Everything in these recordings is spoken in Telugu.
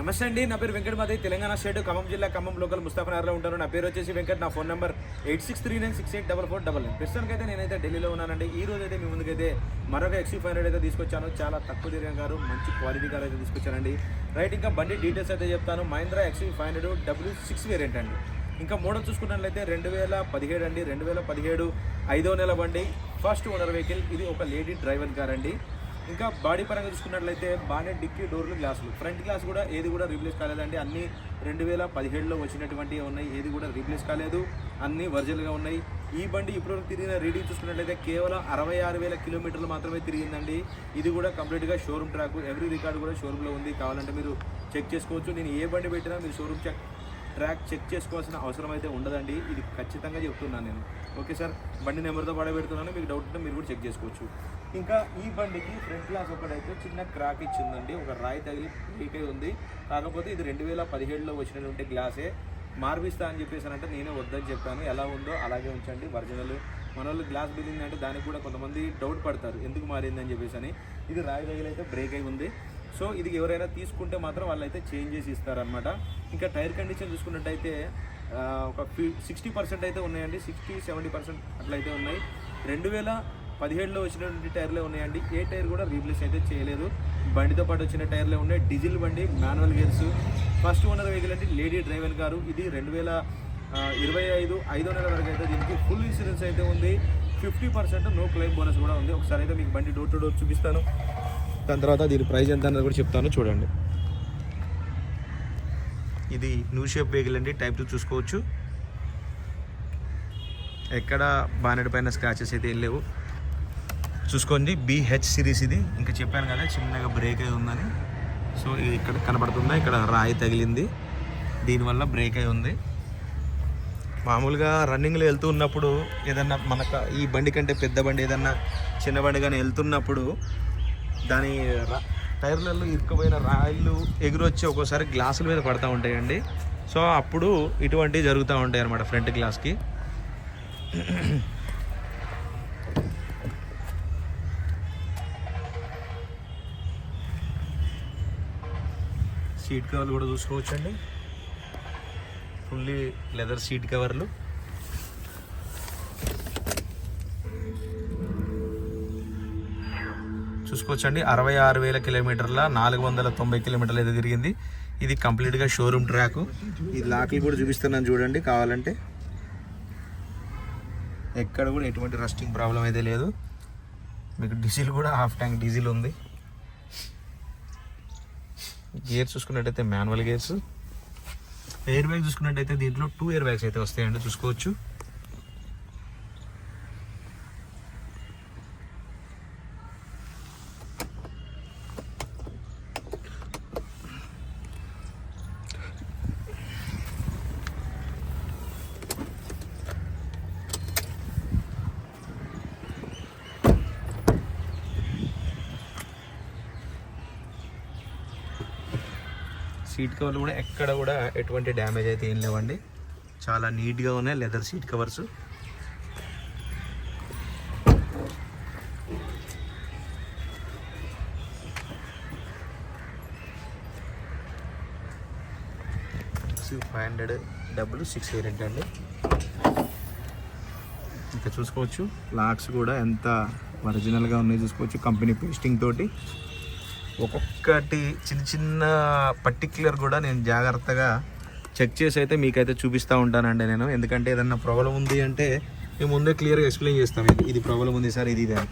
నమస్తే అండి నా పేరు వెంకట తెలంగాణ స్టేట్ ఖమ్మం జిల్లా ఖమ్మం లోకల్ ముస్తాఫనగర్లో ఉంటాను. నా పేరు వచ్చేసి వెంకట్ నా phone number eight six three nine six eight double four double nine. ప్రస్తుతానికి అయితే నేనైతే ఢిల్లీలో ఉన్నానండి. ఈ రోజు అయితే మీ ముందుకైతే మరొక ఎక్సీ ఫైవ్ హండ్రెడ్ అయితే తీసుకొచ్చాను. చాలా తక్కువ దిరిగా గారు మంచి క్వాలిటీ గారు అయితే తీసుకొచ్చానండి రైట్ ఇంకా బండి డీటెయిల్స్ అయితే చెప్తాను. Mahindra ఎక్సీ five hundred W six variant అండి. ఇంకా మోడల్ చూసుకున్నట్లయితే రెండు వేల పదిహేడు అండి. రెండు వేల పదిహేడు ఐదో నెల బండి. ఫస్ట్ ఓనర్ వెహికల్ ఇది ఒక లేడీ డ్రైవర్ కార్ అండి. ఇంకా బాడీ పరంగా చూసుకున్నట్లయితే బాగానే డిక్కీ డోర్లు గ్లాసులు. ఫ్రంట్ గ్లాస్ కూడా ఏది కూడా రీప్లేస్ కాలేదండి. అన్ని రెండు వేల పదిహేడులో వచ్చినటువంటివి ఉన్నాయి. ఏది కూడా రీప్లేస్ కాలేదు. అన్ని ఒరిజినల్గా ఉన్నాయి. ఈ బండి ఇప్పటివరకు తిరిగిన రీడింగ్ చూసుకున్నట్లయితే కేవలం అరవై ఆరు వేల కిలోమీటర్లు మాత్రమే తిరిగిందండి. ఇది కూడా కంప్లీట్గా షోరూమ్ ట్రాక్. ఎవ్రీ రికార్డు కూడా షోరూంలో ఉంది. కావాలంటే మీరు చెక్ చేసుకోవచ్చు. నేను ఏ బండి పెట్టినా మీరు షోరూమ్ చెక్ ట్రాక్ చెక్ చేసుకోవాల్సిన అవసరం అయితే ఉండదండి. ఇది ఖచ్చితంగా చెప్తున్నాను నేను. Okay sir? బండి నెంబర్తో పాడే పెడుతున్నాను మీకు డౌట్ ఉంటే మీరు కూడా చెక్ చేసుకోవచ్చు. ఇంకా ఈ బండికి ఫ్రంట్ గ్లాస్ ఒకటైతే చిన్న క్రాక్ ఇచ్చిందండి. ఒక రాయి తగిలి లీక్ అయి ఉంది. కాకపోతే ఇది రెండు వేల పదిహేడులో వచ్చినటువంటి గ్లాసే. మార్పిస్తా అని చెప్పేసానంటే నేనే వద్దని చెప్పాను. ఎలా ఉందో అలాగే ఉంచండి. ఒరిజినల్. మన వాళ్ళు గ్లాస్ బిల్లింగ్ అంటే దానికి కూడా కొంతమంది డౌట్ పడతారు. ఎందుకు మారింది అని చెప్పేసి అని ఇది రాయి తగిలి అయితే బ్రేక్ అయి ఉంది. సో ఇది ఎవరైనా తీసుకుంటే మాత్రం వాళ్ళైతే చేంజ్ చేసి ఇస్తారనమాట ఇంకా టైర్ కండిషన్ చూసుకున్నట్టయితే ఒక సిక్స్టీ పర్సెంట్ అయితే ఉన్నాయండి. సిక్స్టీ సెవెంటీ పర్సెంట్ అట్లయితే ఉన్నాయి. రెండు వేల పదిహేడులో వచ్చినటువంటి టైర్లే ఉన్నాయండి. ఏ టైర్ కూడా రీప్లేస్ అయితే చేయలేదు. బండితో పాటు వచ్చిన టైర్లే ఉన్నాయి. డీజిల్ బండి manual gears. First owner vehicle అంటే లేడీ డ్రైవర్ గారు. ఇది రెండు వేల ఇరవై ఐదు ఐదో నెల వరకు అయితే దీనికి ఫుల్ ఇన్సూరెన్స్ అయితే ఉంది. Fifty percent no claim bonus కూడా ఉంది. ఒకసారి అయితే మీకు బండి డోర్ టు డోర్ చూపిస్తాను. దాని తర్వాత దీని ప్రైస్ ఎంత అన్నది కూడా చెప్తాను చూడండి. ఇది న్యూ షేప్ వెహికల్ అండి టైప్ టూ చూసుకోవచ్చు. ఎక్కడ బానెట్ పైన స్క్రాచెస్ అయితే ఏం లేవు. చూసుకోండి బీహెచ్ సిరీస్ ఇది. ఇంకా చెప్పాను కదా చిన్నగా బ్రేక్ అయి ఉందని. సో ఇది ఇక్కడ కనబడుతుందా? ఇక్కడ రాయి తగిలింది. దీనివల్ల బ్రేక్ అయి ఉంది. మామూలుగా రన్నింగ్లో వెళ్తూ ఉన్నప్పుడు ఏదన్నా మనకు ఈ బండి కంటే పెద్ద బండి ఏదన్నా చిన్న బండి కానీ వెళ్తున్నప్పుడు దాని టైర్లలో ఇరుక్కుపోయిన రాయిలు ఎగురొచ్చి ఒక్కోసారి గ్లాసుల మీద పడుతూ ఉంటాయండి. సో అప్పుడు ఇటువంటివి జరుగుతూ ఉంటాయి అన్నమాట ఫ్రంట్ గ్లాస్కి. సీట్ కవర్లు కూడా చూసుకోవచ్చండి. ఫుల్లీ లెదర్ సీట్ కవర్లు. చూసుకోవచ్చండి. అరవై ఆరు వేల కిలోమీటర్ల నాలుగు వందల తొంభై కిలోమీటర్లు అయితే తిరిగింది. ఇది కంప్లీట్గా షోరూమ్ ట్రాక్. ఈ లాక్లు కూడా చూపిస్తున్నాను చూడండి కావాలంటే. ఎక్కడ కూడా ఎటువంటి రస్టింగ్ ప్రాబ్లం అయితే లేదు. మీకు డీజిల్ కూడా హాఫ్ ట్యాంక్ డీజిల్ ఉంది. గేర్ చూసుకున్నట్టయితే మాన్యువల్ గేర్స్. ఎయిర్ బ్యాగ్ చూసుకున్నట్టయితే దీంట్లో టూ ఎయిర్ బ్యాగ్స్ అయితే వస్తాయండి చూసుకోవచ్చు. సీట్ కవర్లు కూడా ఎక్కడ కూడా ఎటువంటి డ్యామేజ్ అయితే ఏం లేవండి. చాలా నీట్గా ఉన్నాయి leather seat covers five hundred డబ్బులు సిక్స్ వేరియంట్ అండి. ఇంకా చూసుకోవచ్చు లాక్స్ కూడా ఎంత ఒరిజినల్గా ఉన్నాయి చూసుకోవచ్చు కంపెనీ పేస్టింగ్ తోటి. ఒక్కొక్కటి చిన్న చిన్న పర్టిక్యులర్ కూడా నేను జాగ్రత్తగా చెక్ చేసి అయితే మీకైతే చూపిస్తూ ఉంటానండి నేను. ఎందుకంటే ఏదన్నా ప్రాబ్లం ఉంది అంటే మేము ముందే క్లియర్గా ఎక్స్ప్లెయిన్ చేస్తాం ఇది ఇది ప్రాబ్లం ఉంది సార్ ఇది ఇది అని.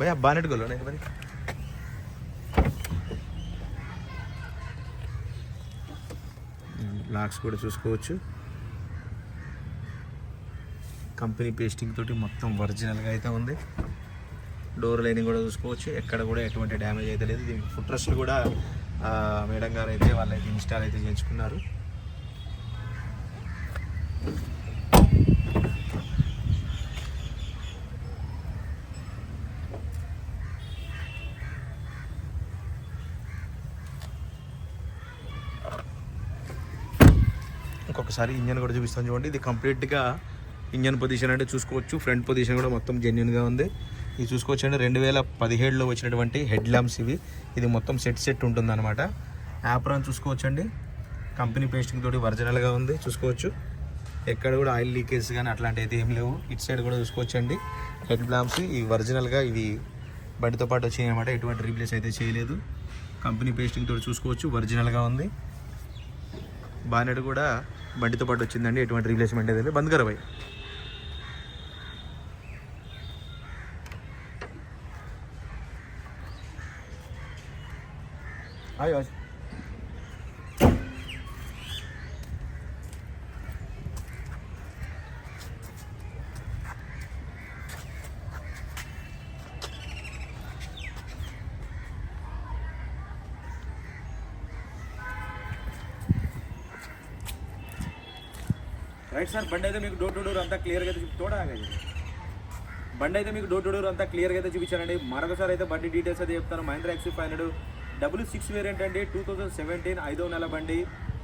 భయ బానెట్ గోలో మరి లాక్స్ కూడా చూసుకోవచ్చు. కంపెనీ పేస్టింగ్ తోటి మొత్తం ఒరిజినల్గా అయితే ఉంది. డోర్ లైనింగ్ కూడా చూసుకోవచ్చు. ఎక్కడ కూడా ఎటువంటి డ్యామేజ్ అయితే లేదు. దీనికి ఫుట్ కూడా మేడం గారు అయితే వాళ్ళు ఇన్స్టాల్ అయితే చేయించుకున్నారు. ఇంకొకసారి ఇంజన్ కూడా చూపిస్తాను చూడండి. ఇది కంప్లీట్గా ఇంజన్ పొజిషన్ అంటే చూసుకోవచ్చు. ఫ్రంట్ పొజిషన్ కూడా మొత్తం జెన్యున్గా ఉంది. ఇది చూసుకోవచ్చు అంటే రెండు వేల పదిహేడులో వచ్చినటువంటి హెడ్ ల్యాంప్స్ ఇవి. ఇది మొత్తం సెట్ సెట్ ఉంటుంది అనమాట యాప్రాన్ చూసుకోవచ్చండి. కంపెనీ పేస్టింగ్ తోటి ఒరిజినల్గా ఉంది. చూసుకోవచ్చు. ఎక్కడ కూడా ఆయిల్ లీకేజ్ కానీ అట్లాంటివి అయితే ఏం లేవు. ఇటు సైడ్ కూడా చూసుకోవచ్చండి. హెడ్ ల్యాంప్స్ ఇవి ఒరిజినల్గా ఇవి బండితో పాటు వచ్చాయి అనమాట ఎటువంటి రీప్లేస్ అయితే చేయలేదు. కంపెనీ పేస్టింగ్ తోటి చూసుకోవచ్చు. ఒరిజినల్గా ఉంది. బానెట్ కూడా బండితో పాటు వచ్చిందండి. ఎటువంటి రీప్లేస్మెంట్ అయితే బంద్ కరబాయి భాయ్ ఆయో రైట్ సార్ బండి అయితే మీకు డోర్ టు డోర్ అంతా క్లియర్గా అయితే చూపి తోడా బండి అయితే మీకు డోర్ టు డోర్ అంతా క్లియర్గా అయితే చూపించానండి మరొకసారి అయితే బండి డీటెయిల్స్ అయితే చెప్తాను. Mahindra X five hundred double six variant అండి. టూ థౌసండ్ సెవెంటీన్ ఐదో నెల బండి.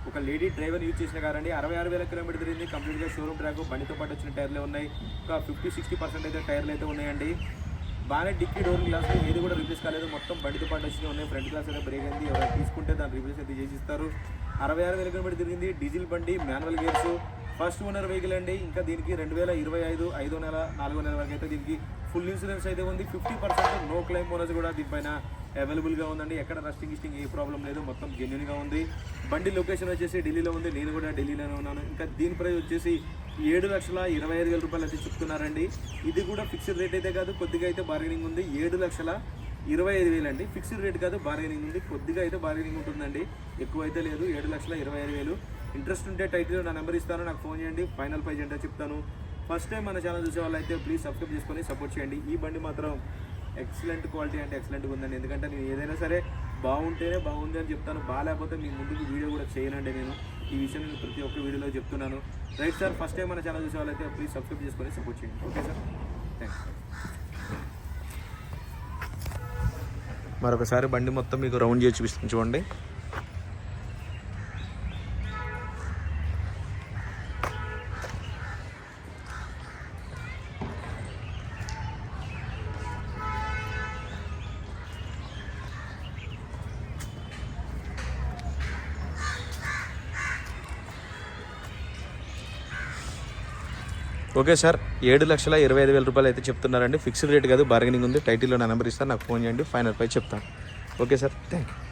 ఒక లేడీ డ్రైవర్ యూజ్ చేసిన కారండి. అరవై ఆరు వేల కిలోమీటర్ తిరిగింది. కంప్లీట్గా షోరూమ్ ట్రాక్ బండితో పాటు వచ్చిన టైర్లే ఉన్నాయి. ఒక ఫిఫ్టీ సిక్స్టీ పర్సెంట్ అయితే టైర్లు అయితే ఉన్నాయండి. బాగానే డిక్కీ డోర్ గ్లాస్ ఏది కూడా రిప్లేస్ కాలేదు. మొత్తం బండితో పాటు వచ్చినవి ఉన్నాయి. ఫ్రంట్ గ్లాస్ అయితే బ్రేక్ అయింది. ఎవరైనా తీసుకుంటే దాన్ని రిప్లేస్ అయితే చేసి ఇస్తారు అరవై ఆరు వేల కిలోమీటర్ తిరిగింది. డీజిల్ బండి manual gears first owner vehicle అండి. ఇంకా దీనికి రెండు వేల ఇరవై ఐదు ఐదో నెల నాలుగో నెల వరకు అయితే దీనికి ఫుల్ ఇన్సూరెన్స్ అయితే ఉంది. Fifty percent no claim bonus కూడా దీనిపైన అవైలబుల్గా ఉందండి. ఎక్కడ రస్టింగ్ ఇస్టింగ్ ఏ ప్రాబ్లం లేదు. మొత్తం జెన్యున్గా ఉంది. బండి లొకేషన్ వచ్చేసి ఢిల్లీలో ఉంది. నేను కూడా ఢిల్లీలోనే ఉన్నాను. ఇంకా దీని ప్రైస్ వచ్చేసి ఏడు లక్షల ఇరవై ఐదు వేల రూపాయలు అయితే చెప్తున్నారండి. ఇది కూడా ఫిక్స్డ్ రేట్ అయితే కాదు కొద్దిగా అయితే బార్గెనింగ్ ఉంది. ఏడు లక్షల ఇరవై ఐదు వేలు అండి. ఫిక్స్డ్ రేట్ కాదు బార్గెనింగ్ ఉంది. కొద్దిగా అయితే బార్గెనింగ్ ఉంటుందండి. ఎక్కువ అయితే లేదు. ఏడు లక్షల ఇరవై ఐదు వేలు. ఇంట్రెస్ట్ ఉంటే టైటిల్ నా నెంబర్ ఇస్తాను. నాకు ఫోన్ చేయండి. ఫైనల్ ప్రైజ్ ఏంటో చెప్తాను. ఫస్ట్ టైం మన ఛానల్ చూసే వాళ్ళు అయితే ప్లీజ్ సబ్స్క్రైబ్ చేసుకొని సపోర్ట్ చేయండి. ఈ బండి మాత్రం ఎక్సలెంట్ క్వాలిటీ అంటే ఎక్సలెంట్గా ఉందండి ఎందుకంటే నేను ఏదైనా సరే బాగుంటేనే బాగుంది అని చెప్తాను. బాగాలేకపోతే మీ ముందుకు వీడియో కూడా చేయనండి నేను. ఈ విషయం నేను ప్రతి ఒక్క వీడియోలో చెప్తున్నాను. రైట్ సార్ ఫస్ట్ టైం మన ఛానల్ చూసే వాళ్ళైతే ప్లీజ్ సబ్స్క్రైబ్ చేసుకొని సపోర్ట్ చేయండి. Okay sir? థ్యాంక్స్ మరొకసారి బండి మొత్తం మీకు రౌండ్ చేసి చూపిస్తాను చూడండి. ఓకే సార్ ఏడు లక్షల ఇరవై ఐదు వేల రూపాయలు అయితే చెప్తున్నారండి. ఫిక్స్డ్ రేట్ కాదు బార్గెనింగ్ ఉంది. టైటిల్లో నా నెంబర్ ఇస్తాను నాకు ఫోన్ చేయండి ఫైనల్ పై చెప్తాను. Okay sir thank you